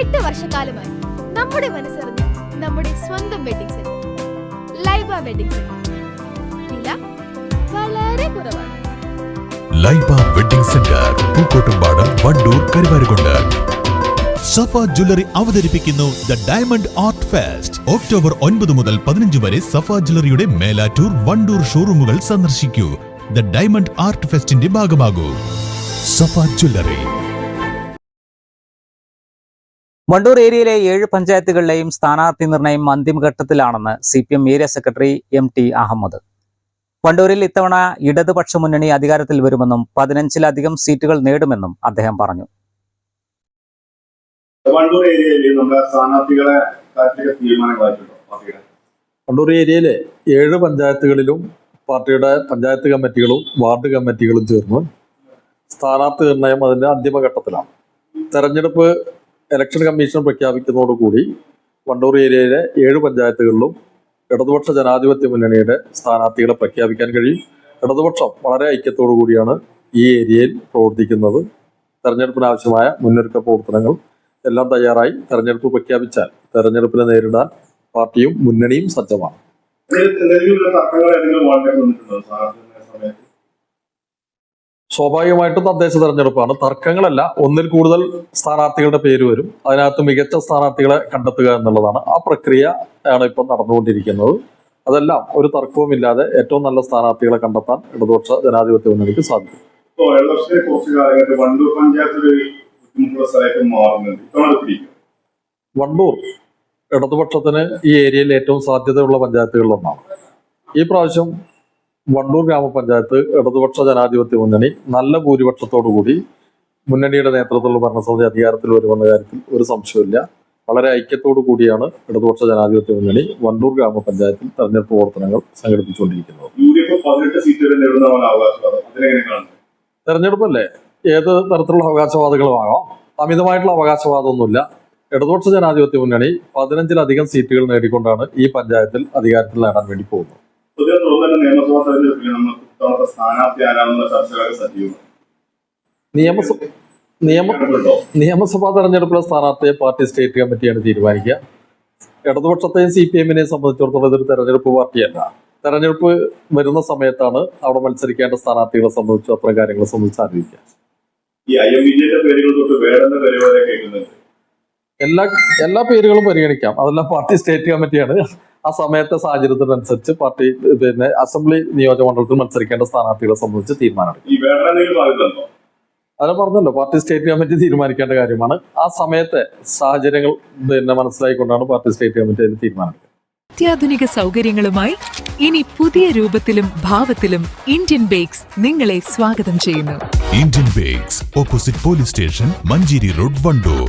എട്ട് വർഷക്കാലമായി നമ്മുടെ മനസ്സറിഞ്ഞ് നമ്മുടെ സ്വന്തം wedding centre Laiba wedding centre വില വളരെ കുറവാണ്. Laiba wedding centre Pookkottumpadam Wandoor Karuvarakundu. Safa jewellery അവതരിപ്പിക്കുന്നു the diamond art fest October ഒൻപത് മുതൽ പതിനഞ്ച് വരെ സഫ ജ്വല്ലറിയുടെ മേലാറ്റൂർ വണ്ടൂർ ഷോറൂമുകൾ സന്ദർശിക്കൂ. ദ ഡയമണ്ട് ആർട്ട് ഫെസ്റ്റിന്റെ ഭാഗമാകൂ. സഫ ജ്വല്ലറി. വണ്ടൂർ ഏരിയയിലെ ഏഴ് പഞ്ചായത്തുകളിലെയും സ്ഥാനാർത്ഥി നിർണയം അന്തിമഘട്ടത്തിലാണെന്ന് C P M area secretary M T Ahammed. വണ്ടൂരിൽ ഇത്തവണ ഇടതുപക്ഷ മുന്നണി അധികാരത്തിൽ വരുമെന്നും പതിനഞ്ചിലധികം സീറ്റുകൾ നേടുമെന്നും അദ്ദേഹം പറഞ്ഞു. വണ്ടൂർ ഏരിയയിൽ നമ്മുടെ സ്ഥാനാർത്ഥികളെ കണ്ണൂർ ഏരിയയിലെ ഏഴ് പഞ്ചായത്തുകളിലും പാർട്ടിയുടെ പഞ്ചായത്ത് കമ്മിറ്റികളും വാർഡ് കമ്മിറ്റികളും ചേർന്ന് സ്ഥാനാർത്ഥി നിർണയം അതിന്റെ അന്തിമഘട്ടത്തിലാണ് തെരഞ്ഞെടുപ്പ് ഇലക്ഷൻ കമ്മീഷൻ പ്രഖ്യാപിക്കുന്നതോടുകൂടി വണ്ടൂർ ഏരിയയിലെ ഏഴ് പഞ്ചായത്തുകളിലും ഇടതുപക്ഷ ജനാധിപത്യ മുന്നണിയുടെ സ്ഥാനാർത്ഥികളെ പ്രഖ്യാപിക്കാൻ കഴിയും. ഇടതുപക്ഷം വളരെ ഐക്യത്തോടു കൂടിയാണ് ഈ ഏരിയയിൽ പ്രവർത്തിക്കുന്നത്. തെരഞ്ഞെടുപ്പിന് ആവശ്യമായ മുന്നൊരുക്ക പ്രവർത്തനങ്ങൾ എല്ലാം തയ്യാറായി. തെരഞ്ഞെടുപ്പ് പ്രഖ്യാപിച്ചാൽ തെരഞ്ഞെടുപ്പിനെ നേരിടാൻ പാർട്ടിയും മുന്നണിയും സജ്ജമാണ്. സ്വാഭാവികമായിട്ടും തദ്ദേശ തെരഞ്ഞെടുപ്പാണ്. തർക്കങ്ങളല്ല ഒന്നിൽ കൂടുതൽ സ്ഥാനാർത്ഥികളുടെ പേര് വരും. അതിനകത്ത് മികച്ച സ്ഥാനാർത്ഥികളെ കണ്ടെത്തുക എന്നുള്ളതാണ് ആ പ്രക്രിയ ആണ് ഇപ്പം നടന്നുകൊണ്ടിരിക്കുന്നത്. അതെല്ലാം ഒരു തർക്കവുമില്ലാതെ ഏറ്റവും നല്ല സ്ഥാനാർത്ഥികളെ കണ്ടെത്താൻ ഇടതുപക്ഷ ജനാധിപത്യ മുന്നണിക്ക് സാധിക്കും. വണ്ടൂർ ഇടതുപക്ഷത്തിന് ഈ ഏരിയയിൽ ഏറ്റവും സാധ്യതയുള്ള പഞ്ചായത്തുകളിലൊന്നാണ് ഈ പ്രാവശ്യം വണ്ടൂർ ഗ്രാമപഞ്ചായത്ത് ഇടതുപക്ഷ ജനാധിപത്യ മുന്നണി നല്ല ഭൂരിപക്ഷത്തോടു കൂടി മുന്നണിയുടെ നേതൃത്വത്തിലുള്ള ഭരണസമിതി അധികാരത്തിൽ വരുമെന്ന കാര്യത്തിൽ ഒരു സംശയമില്ല വളരെ ഐക്യത്തോടു കൂടിയാണ് ഇടതുപക്ഷ ജനാധിപത്യ മുന്നണി വണ്ടൂർ ഗ്രാമപഞ്ചായത്തിൽ തെരഞ്ഞെടുപ്പ് പ്രവർത്തനങ്ങൾ സംഘടിപ്പിച്ചുകൊണ്ടിരിക്കുന്നത്. തെരഞ്ഞെടുപ്പല്ലേ? ഏത് തരത്തിലുള്ള അവകാശവാദികളുമാകാം അമിതമായിട്ടുള്ള അവകാശവാദമൊന്നുമില്ല. ഇടതുപക്ഷ ജനാധിപത്യ മുന്നണി പതിനഞ്ചിലധികം സീറ്റുകൾ നേടിക്കൊണ്ടാണ് ഈ പഞ്ചായത്തിൽ അധികാരത്തിൽ നേടാൻ വേണ്ടി പോകുന്നത്. പുതിയ തോന്നൽ നിയമസഭാ തെരഞ്ഞെടുപ്പിൽ നമ്മൾ ഇത്തവണത്തെ സ്ഥാനാർത്ഥി ആരാണെന്ന ചർച്ചകളൊക്കെ സജീവമാണ് നിയമസഭ നിയമ നിയമസഭാ തെരഞ്ഞെടുപ്പിലെ സ്ഥാനാർത്ഥിയെ പാർട്ടി സ്റ്റേറ്റ് കമ്മിറ്റിയാണ് തീരുമാനിക്കുക. ഇടതുപക്ഷത്തെയും സി പി എമ്മിനെയും സംബന്ധിച്ചിടത്തോളം ഇതൊരു തെരഞ്ഞെടുപ്പ് പാർട്ടിയല്ല. തെരഞ്ഞെടുപ്പ് വരുന്ന സമയത്താണ് അവിടെ മത്സരിക്കേണ്ട സ്ഥാനാർത്ഥികളെ സംബന്ധിച്ച് അത്തരം കാര്യങ്ങളെ സംബന്ധിച്ച് ആലോചിക്കുക ഈ ഐ എം വിജയുടെ പേരുകൾ തൊട്ട് വേടന്റെ പേര് വരെ കേൾക്കുന്നുണ്ട് എല്ലാ എല്ലാ പേരുകളും പരിഗണിക്കാം. അതെല്ലാം പാർട്ടി സ്റ്റേറ്റ് കമ്മിറ്റിയാണ്. ആ സമയത്തെ സാഹചര്യത്തിനനുസരിച്ച് പാർട്ടി പിന്നെ അസംബ്ലി നിയോജക മണ്ഡലത്തിൽ മത്സരിക്കേണ്ട സ്ഥാനാർത്ഥികളെ സംബന്ധിച്ച് തീരുമാനമെടുക്കും. ഈ വേടൻ എന്തെങ്കിലും സാധ്യത ഉണ്ടോ അത് പറഞ്ഞല്ലോ പാർട്ടി സ്റ്റേറ്റ് കമ്മിറ്റി തീരുമാനിക്കേണ്ട കാര്യമാണ്. ആ സമയത്തെ സാഹചര്യങ്ങൾ പിന്നെ മനസ്സിലായിക്കൊണ്ടാണ് പാർട്ടി സ്റ്റേറ്റ് കമ്മിറ്റി അതിന് തീരുമാനം അത്യാധുനിക സൗകര്യങ്ങളുമായി ഇനി പുതിയ രൂപത്തിലും ഭാവത്തിലും ഇന്ത്യൻ ബേക്സ് നിങ്ങളെ സ്വാഗതം ചെയ്യുന്നു. Indian bakes opposite police station Manjeri road Wandoor.